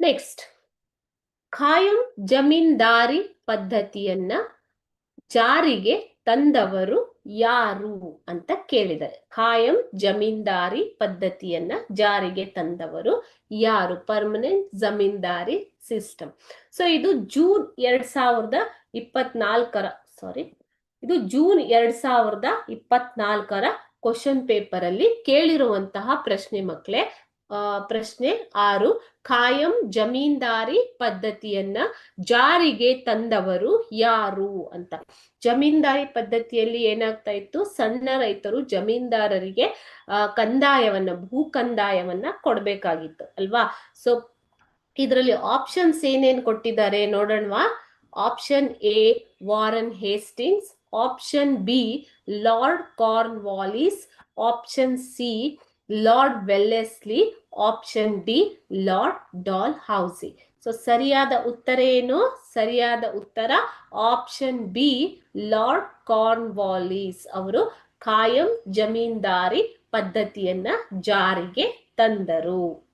Next ಖಾಯಂ ಜಮೀನ್ದಾರಿ ಪದ್ಧತಿಯನ್ನ ಜಾರಿಗೆ ತಂದವರು ಯಾರು ಅಂತ ಕೇಳಿದ್ದಾರೆ. ಖಾಯಂ ಜಮೀನ್ದಾರಿ ಪದ್ಧತಿಯನ್ನ ಜಾರಿಗೆ ತಂದವರು ಯಾರು? ಪರ್ಮನೆಂಟ್ ಜಮೀನ್ದಾರಿ ಸಿಸ್ಟಮ್ ಸೊ ಇದು ಜೂನ್ ಎರಡ್ ಸಾವಿರದ ಇಪ್ಪತ್ನಾಲ್ಕರ ಸಾರಿ ಇದು ಜೂನ್ ಎರಡ್ ಸಾವಿರದ ಇಪ್ಪತ್ನಾಲ್ಕರ ಕ್ವಶನ್ ಪೇಪರ್ ಅಲ್ಲಿ ಕೇಳಿರುವಂತಹ ಪ್ರಶ್ನೆ ಮಕ್ಕಳೇ ಪ್ರಶ್ನೆ ಆರು. ಖಾಯಂ ಜಮೀನ್ದಾರಿ ಪದ್ಧತಿಯನ್ನ ಜಾರಿಗೆ ತಂದವರು ಯಾರು ಅಂತ. ಜಮೀನ್ದಾರಿ ಪದ್ಧತಿಯಲ್ಲಿ ಏನಾಗ್ತಾ ಇತ್ತು? ಸಣ್ಣ ರೈತರು ಜಮೀನ್ದಾರರಿಗೆ ಕಂದಾಯವನ್ನ, ಭೂ ಕಂದಾಯವನ್ನ ಕೊಡ್ಬೇಕಾಗಿತ್ತು ಅಲ್ವಾ? ಸೊ ಇದರಲ್ಲಿ ಆಪ್ಷನ್ಸ್ ಏನೇನ್ ಕೊಟ್ಟಿದ್ದಾರೆ ನೋಡೋಣವಾ. Option A Warren Hastings option B Lord Cornwallis option C Lord Wellesley option D, Lord Dalhousie. So ಸರಿಯಾದ ಉತ್ತರ ಏನು? ಸರಿಯಾದ ಉತ್ತರ option B, Lord Cornwallis ಅವರು ಕಾಯಂ ಜಮೀನ್ದಾರಿ ಪದ್ಧತಿಯನ್ನ ಜಾರಿಗೆ ತಂದರು.